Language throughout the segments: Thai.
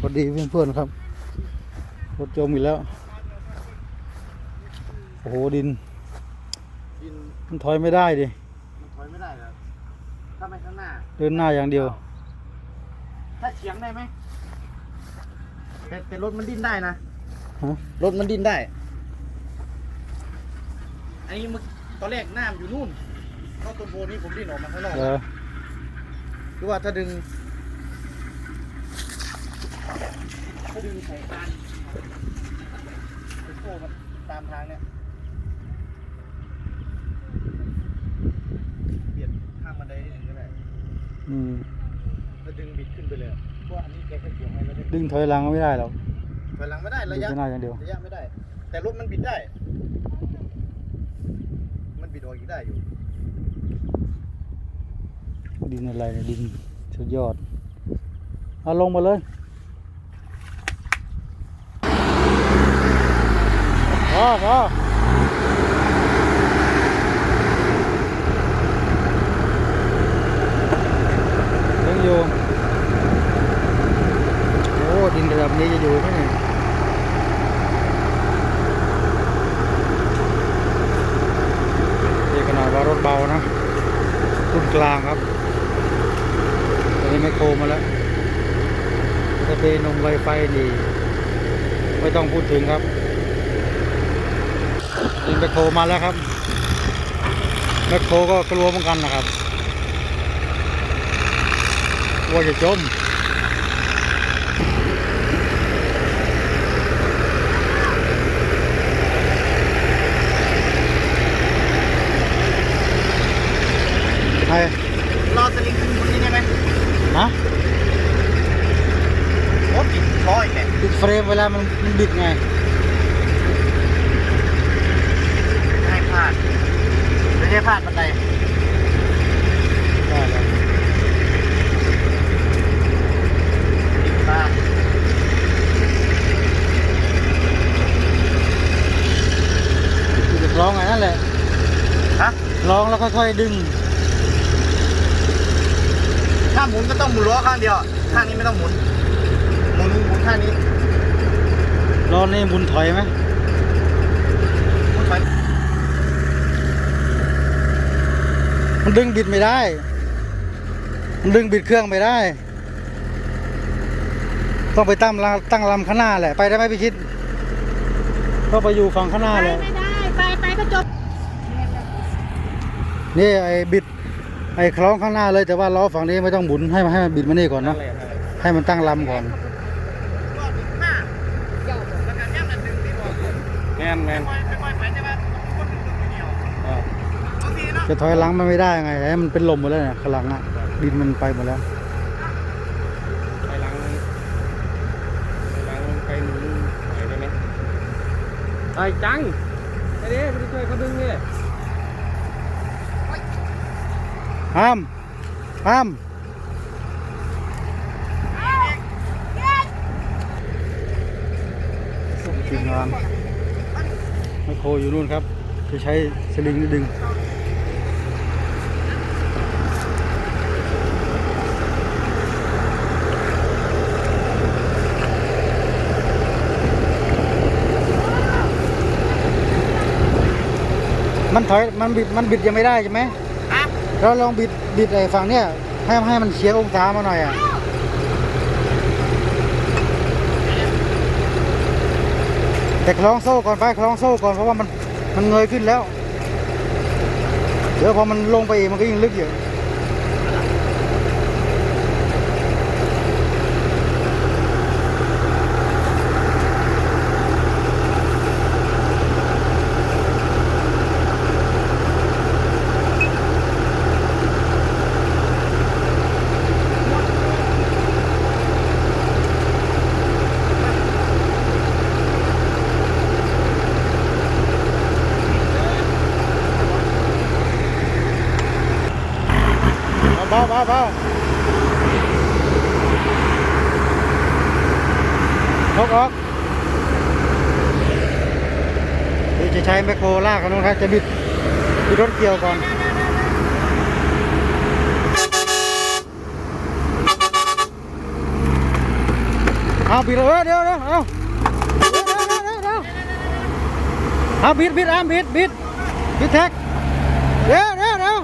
พอดีเพื่อนๆครับรถจมอีกแล้ว โอ้โหดิน ดินมันถอยไม่ได้ดิมันถอยไม่ได้ครับถ้าไม่ข้างหน้า เดินหน้าอย่างเดียว ถ้าเฉียงได้ไหมแต่แต่รถมันดิ้นได้นะฮะรถมันดิ้นได้ อันนี้มึงตอนแรกหน้ามันอยู่นู่นเข้าต้นโพนี้ผมดิ้นออกมาข้างนอกเออคือว่าถ้าดึง ถ้าดึงใส่คานเป็นโซ่มันตามทางเนี่ยเบียดข้ามบันไดนิดหนึ่งก็ได้อืมแล้วดึงบิดขึ้นไปเลยอะเพราะว่าอันนี้แกก็เกี่ยวให้แล้วเนี่ยดึงถอยหลังไม่ได้หรอกถอยหลังไม่ได้ดึระงยะข้างหน้าอย่างเดียว ระยะไม่ได้ แต่รถมันบิดได้ มันบิดออกอีกได้อยู่ดินอะไรเนี่ยดินสุดยอดเอาลงมาเลย พอพอยังอยู่ โอ้ดินระดับนี้จะอยู่ไหมเนี่ยนี่ขนาดว่ารถเบานะรุ่นกลางครับตอนนี้ไม่โครมาแล้วถ้าเป็นนมไวไฟนี่ไม่ต้องพูดถึงครับ นี่แมคโครมาแล้วครับแมคโครก็กลัวเหมือนกันนะครับกลัวจะจมใครรอสลิงขึ้นบนนี้ได้ไหมฮะโอ้ติดร้อยแกติดเฟรมเวลามันมันบิดไง ให้พลาดไม่ได้พลาดบันได ได้แล้ว ติดพลาด คือจะร้องไงนั่นแหละ ฮะ ร้องแล้ว ค่อยๆดึง ถ้าหมุนก็ต้องหมุนล้อข้างเดียว ข้างนี้ไม่ต้องหมุน หมุนหมุนข้างนี้ร้อนนี่หมุนถอยไหมหมุนไปมันดึงบิดไม่ได้ มันดึงบิดเครื่องไม่ได้ ต้องไปตั้งลำตั้งลำข้างหน้าแหละ ไปได้ไหมพี่ชิด ก็ไปอยู่ฝั่งข้างหน้าไปเลย ไม่ได้ ไปไปก็จบ นี่ไอ้บิดไอ้คล้องข้างหน้าเลยแต่ว่าล้อฝั่งนี้ไม่ต้องหมุนให้มันให้มันบิดมานี่ก่อนเนาะให้มันตั้งลำก่อนก็ติดหน้าแล้วการย่ำนั่นดึงที่บอกแมนแมนค่อยๆค่อยๆไปใช่ไหมก็ดึงดึงทีเดียวบางทีเนาะจะถอยหลังมันไม่ได้ไงให้มันเป็นลมหมดแล้วเนี่ยข้างหลังอะดินมันไปหมดแล้วไปล้างไปล้างไปหนุนหน่อยได้ไหมไอ้จังไอ้เด้ไปช่วยเขาดึงเนี่ย ห้ามห้ามทีมงานไมโครอยู่นู่นครับ จะใช้สลิงดึงมันถอย มันบิด มันบิดยังไม่ได้ใช่ไหม เราลองบิดบิดไอ้ฝั่งเนี้ยให้ให้มันเฉียงองศามาหน่อยอะแต่คล้องโซ่ก่อนไปคล้องโซ่ก่อนเพราะว่ามันมันเงยขึ้นแล้ว เดี๋ยวพอมันลงไปอีกมันก็ยิ่งลึกอยู่ เบาเบาเบาลกออกเดี๋ยว จะใช้แมคโครลากกันนู้นครับจะบิดบิดรถเกี่ยวก่อนเอาบิดเลยเดี๋ยวเดี๋ยวเอาเดี๋ยวเดี๋ยวเดี๋ยวเดี๋ยวเอาบิดบิดอามบิดบิดบิดแท็กเดี๋ยวเดี๋ยวเดี๋ยว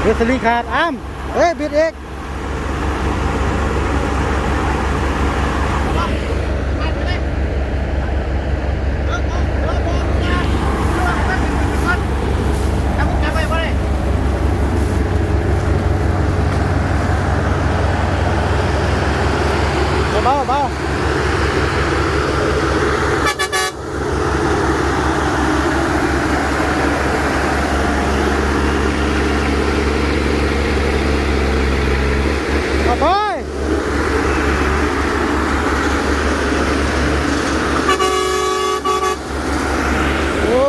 เดี๋ยวสลิงขาดอาม เฮ้ยบิดเอกเบาเบาเอาไปโอ้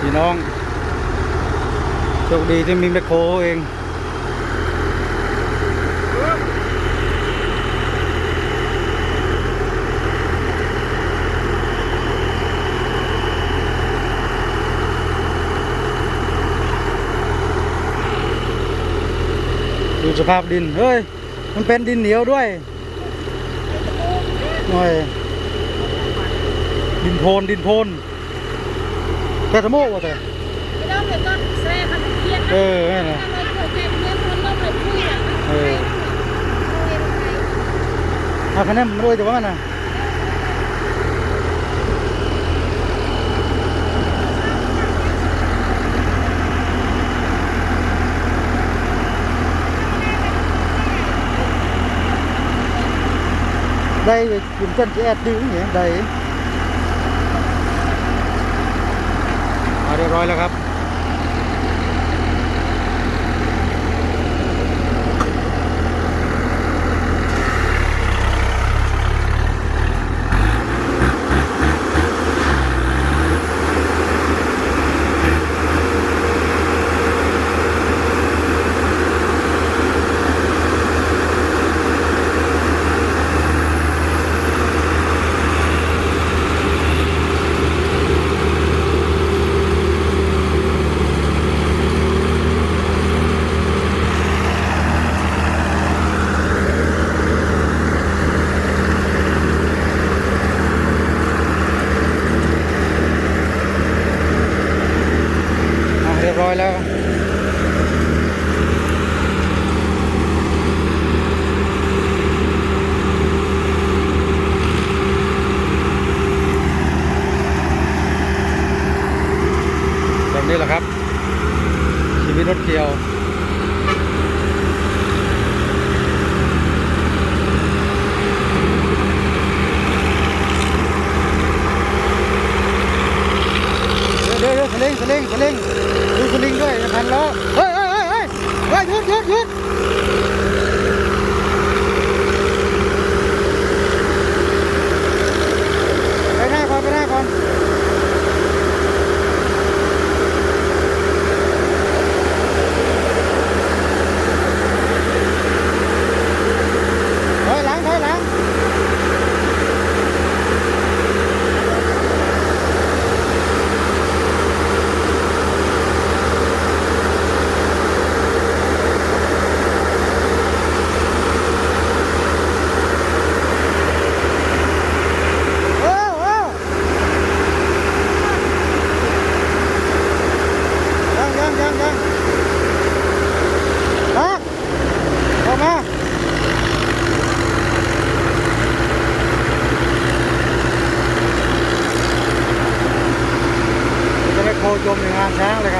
พี่น้องโชค ดีที่มีแมคโครเองดูสภาพดิน เฮ้ย มันเป็นดินเหนียวด้วยหน่อยดินโพนดินโพนแต่สมองวะแต่ไม่ต้องเลยก็แซ่คันเทียน เออนั่นะถ้าเราเกิดเทียนเทียนคนต้ออเอาคะแนนมันด้วยแต่ว่านน่ะ đây thì kiểm chân chị ẹt đi nhỉ đây เอาเรียบร้อยแล้วครับ อะเรียบร้อยแล้ว แบบนี้แหละครับ ชีวิตรถเกี่ยว เดี๋ยวเดี๋ยวสลิงสลิงสลิงดูสลิงด้วยพันล้อเฮ้ยเฮ้ยเฮ้ยเฮ้ยหยุดหยุดหยุดไปหน้าก่อนไปหน้าก่อนถอยหลังถอยหลัง โอ้โอ้ยังยังยังยังมาออกมาจะไปโคจมในง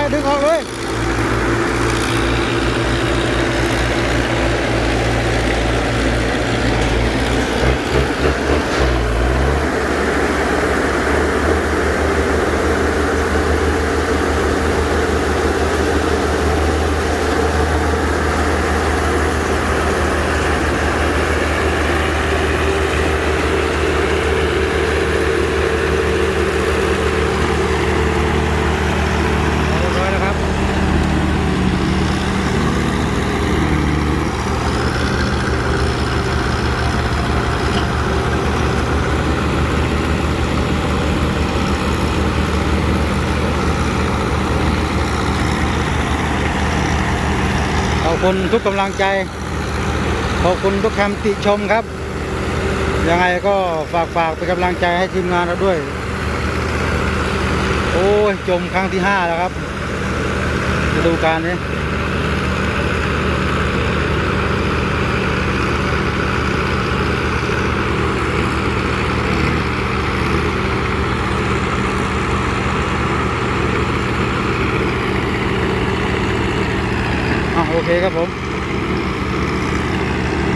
านช้างเลย คุณทุกกำลังใจ ขอบคุณทุกคำติชมครับ ยังไงก็ฝากฝากเป็นกำลังใจให้ทีมงานเราด้วย โอ้ยจมครั้งที่ห้าแล้วครับฤดูกาลนี้ ครับผม